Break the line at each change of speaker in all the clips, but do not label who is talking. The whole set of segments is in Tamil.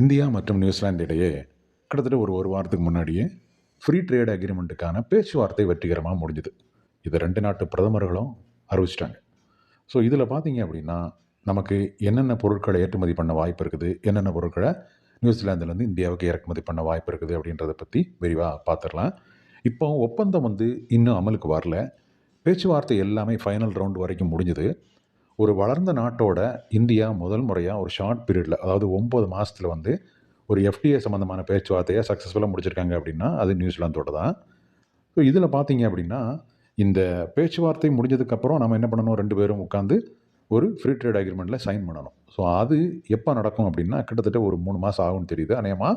இந்தியா மற்றும் நியூசிலாந்து இடையே கிட்டத்தட்ட ஒரு ஒரு வாரத்துக்கு முன்னாடியே ஃப்ரீ ட்ரேட் அக்ரிமெண்ட்டுக்கான பேச்சுவார்த்தை வெற்றிகரமாக முடிஞ்சுது. இதை ரெண்டு நாட்டு பிரதமர்களும் அறிவிச்சிட்டாங்க. ஸோ இதில் பார்த்தீங்க அப்படின்னா நமக்கு என்னென்ன பொருட்களை ஏற்றுமதி பண்ண வாய்ப்பு இருக்குது? என்னென்ன பொருட்களை நியூசிலாந்துலேருந்து இந்தியாவுக்கு இறக்குமதி பண்ண வாய்ப்பு இருக்குது அப்படின்றத பற்றி விரிவாக பார்த்துடலாம் இப்போ ஒப்பந்தம் வந்து இன்னும் அமலுக்கு வரல. பேச்சுவார்த்தை எல்லாமே ஃபைனல் ரவுண்ட் வரைக்கும் முடிஞ்சுது. ஒரு வளர்ந்த நாட்டோட இந்தியா முதல் முறையாக ஒரு ஷார்ட் பீரியடில் அதாவது ஒம்பது மாதத்தில் வந்து ஒரு எஃப்டிஏ சம்மந்தமான பேச்சுவார்த்தையை சக்ஸஸ்ஃபுல்லாக முடிச்சிருக்காங்க அப்படின்னா அது நியூசிலாந்தோட தான். ஸோ இதில் பார்த்தீங்க அப்படின்னா இந்த பேச்சுவார்த்தை முடிஞ்சதுக்கப்புறம் நம்ம என்ன பண்ணணும்? ரெண்டு பேரும் உட்காந்து ஒரு ஃப்ரீ ட்ரேட் அக்ரிமெண்ட்டில் சைன் பண்ணணும். ஸோ அது எப்போ நடக்கும் அப்படின்னா கிட்டத்தட்ட ஒரு மூணு மாதம் ஆகும்னு தெரியுது. அநேகமாக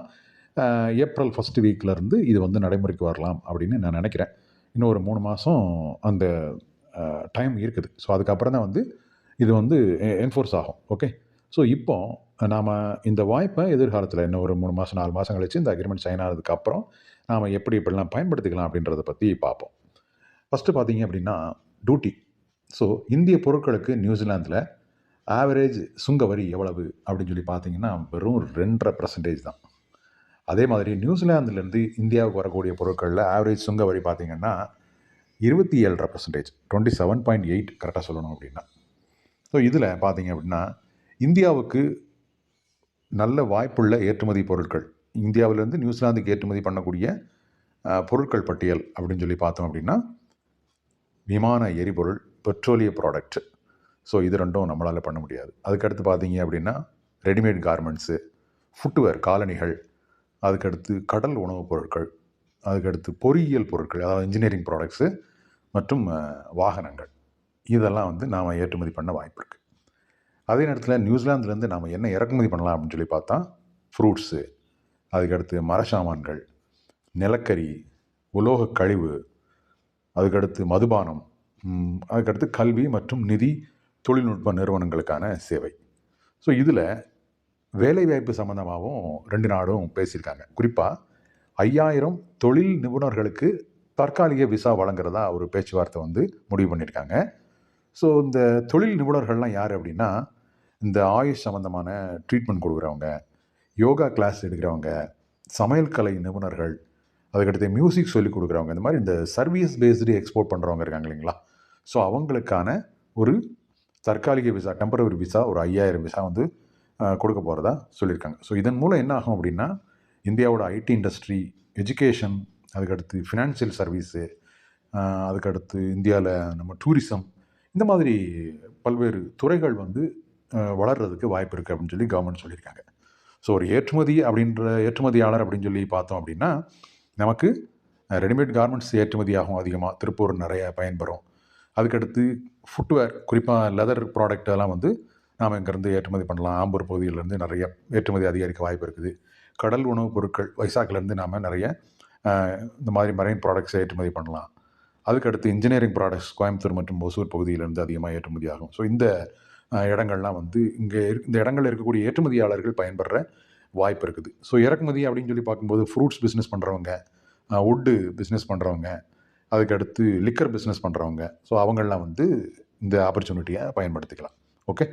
ஏப்ரல் ஃபஸ்ட் வீக்லேருந்து இது வந்து நடைமுறைக்கு வரலாம் அப்படின்னு நான் நினைக்கிறேன். இன்னும் ஒரு மூணு மாதம் அந்த டைம் இருக்குது. ஸோ அதுக்கப்புறம் தான் வந்து இது வந்து என்ஃபோர்ஸ் ஆகும். ஓகே ஸோ இப்போ நாம் இந்த வாய்ப்பை எதிர்காலத்தில் இன்னும் ஒரு மூணு மாதம் நாலு மாதம் கழிச்சு இந்த அக்ரிமெண்ட் சைன் ஆனதுக்கப்புறம் நாம் எப்படி எப்படிலாம் பயன்படுத்திக்கலாம் அப்படின்றத பற்றி பார்ப்போம். ஃபஸ்ட்டு பார்த்தீங்க அப்படின்னா டியூட்டி ஸோ இந்திய பொருட்களுக்கு நியூசிலாந்தில் ஆவரேஜ் சுங்க வரி எவ்வளவு அப்படின்னு சொல்லி பார்த்தீங்கன்னா வெறும் ரெண்டரை பர்சன்டேஜ் தான். அதே மாதிரி நியூசிலாந்துலேருந்து இந்தியாவுக்கு வரக்கூடிய பொருட்களில் ஆவரேஜ் சுங்க வரி பார்த்தீங்கன்னா இருபத்தி ஏழரை percentage twenty seven point eight கரெக்டாக சொல்லணும் அப்படின்னா. ஸோ இதில் பார்த்தீங்க அப்படின்னா இந்தியாவுக்கு நல்ல வாய்ப்புள்ள ஏற்றுமதி பொருட்கள் இந்தியாவிலேருந்து நியூசிலாந்துக்கு ஏற்றுமதி பண்ணக்கூடிய பொருட்கள் பட்டியல் அப்படின்னு சொல்லி பார்த்தோம் அப்படின்னா விமான எரிபொருள் பெட்ரோலிய ப்ராடக்ட் ஸோ இது ரெண்டும் நம்மளால் பண்ண முடியாது. அதுக்கடுத்து பார்த்தீங்க அப்படின்னா ரெடிமேட் கார்மெண்ட்ஸு ஃபுட்வேர் காலணிகள் அதுக்கடுத்து கடல் உணவுப் பொருட்கள் அதுக்கடுத்து பொறியியல் பொருட்கள் அதாவது இன்ஜினியரிங் ப்ராடக்ட்ஸு மற்றும் வாகனங்கள். இதெல்லாம் வந்து நாம் ஏற்றுமதி பண்ண வாய்ப்பு இருக்குது அதே நேரத்தில் நியூசிலாந்துலேருந்து நாம் என்ன இறக்குமதி பண்ணலாம் அப்படின்னு சொல்லி பார்த்தா ஃப்ரூட்ஸு அதுக்கடுத்து மரசாமான்கள் நிலக்கரி உலோக கழிவு அதுக்கடுத்து மதுபானம் அதுக்கடுத்து கல்வி மற்றும் நிதி தொழில்நுட்ப நிறுவனங்களுக்கான சேவை. ஸோ இதில் வேலைவாய்ப்பு சம்மந்தமாகவும் ரெண்டு நாடும் பேசியிருக்காங்க. குறிப்பாக ஐயாயிரம் தொழில் நிபுணர்களுக்கு தற்காலிக விசா வழங்குறதா ஒரு பேச்சுவார்த்தை வந்து முடிவு பண்ணியிருக்காங்க. ஸோ இந்த தொழில் நிபுணர்கள்லாம் யார் அப்படின்னா இந்த ஆயுஷ் சம்மந்தமான ட்ரீட்மெண்ட் கொடுக்குறவங்க யோகா கிளாஸ் எடுக்கிறவங்க சமையல் கலை நிபுணர்கள் அதுக்கடுத்து மியூசிக் சொல்லிக் கொடுக்குறவங்க இந்த மாதிரி இந்த சர்வீஸ் பேஸ்டு எக்ஸ்போர்ட் பண்ணுறவங்க இருக்காங்க இல்லைங்களா? ஸோ அவங்களுக்கான ஒரு தற்காலிக விசா டெம்பரவரி விசா ஒரு ஐயாயிரம் விசா வந்து கொடுக்க போகிறதா சொல்லியிருக்காங்க. ஸோ இதன் மூலம் என்ன ஆகும் அப்படின்னா இந்தியாவோட ஐடி இண்டஸ்ட்ரி எஜுகேஷன் அதுக்கடுத்து ஃபினான்ஷியல் சர்வீஸு அதுக்கடுத்து இந்தியாவில் நம்ம டூரிசம் இந்த மாதிரி பல்வேறு துறைகள் வந்து வளர்கிறதுக்கு வாய்ப்பு இருக்குது அப்படின்னு சொல்லி கவர்மெண்ட் சொல்லியிருக்காங்க. ஸோ ஒரு ஏற்றுமதி அப்படின்ற ஏற்றுமதியாளர் அப்படின்னு சொல்லி பார்த்தோம் அப்படின்னா நமக்கு ரெடிமேட் கார்மெண்ட்ஸ் ஏற்றுமதி ஆகும் அதிகமாக திருப்பூர் நிறைய பயன்பெறும். அதுக்கடுத்து ஃபுட்வேர் குறிப்பாக லெதர் ப்ராடக்ட் எல்லாம் வந்து நாம் இங்கேருந்து ஏற்றுமதி பண்ணலாம். ஆம்பூர் பகுதியிலேருந்து நிறைய ஏற்றுமதி அதிகரிக்க வாய்ப்பு இருக்குது. கடல் உணவுப் பொருட்கள் வைசாக்கிலேருந்து நாம் நிறைய இந்த மாதிரி மரைன் ப்ராடக்ட்ஸ் ஏற்றுமதி பண்ணலாம். அதுக்கடுத்து இன்ஜினியரிங் ப்ராடக்ட்ஸ் கோயம்புத்தூர் மற்றும் ஒசூர் பகுதியிலேருந்து அதிகமாக ஏற்றுமதி ஆகும் ஸோ இந்த இடங்கள்லாம் வந்து இங்கே இந்த இடங்களில் இருக்கக்கூடிய ஏற்றுமதியாளர்கள் பயன்படுற வாய்ப்பு இருக்குது. ஸோ இறக்குமதி அப்படின்னு சொல்லி பார்க்கும்போது ஃப்ரூட்ஸ் பிஸ்னஸ் பண்ணுறவங்க வுட்டு பிஸ்னஸ் பண்ணுறவங்க அதுக்கடுத்து லிக்கர் பிஸ்னஸ் பண்ணுறவங்க ஸோ அவங்களாம் வந்து இந்த ஆப்பர்ச்சுனிட்டியை பயன்படுத்திக்கலாம். ஓகே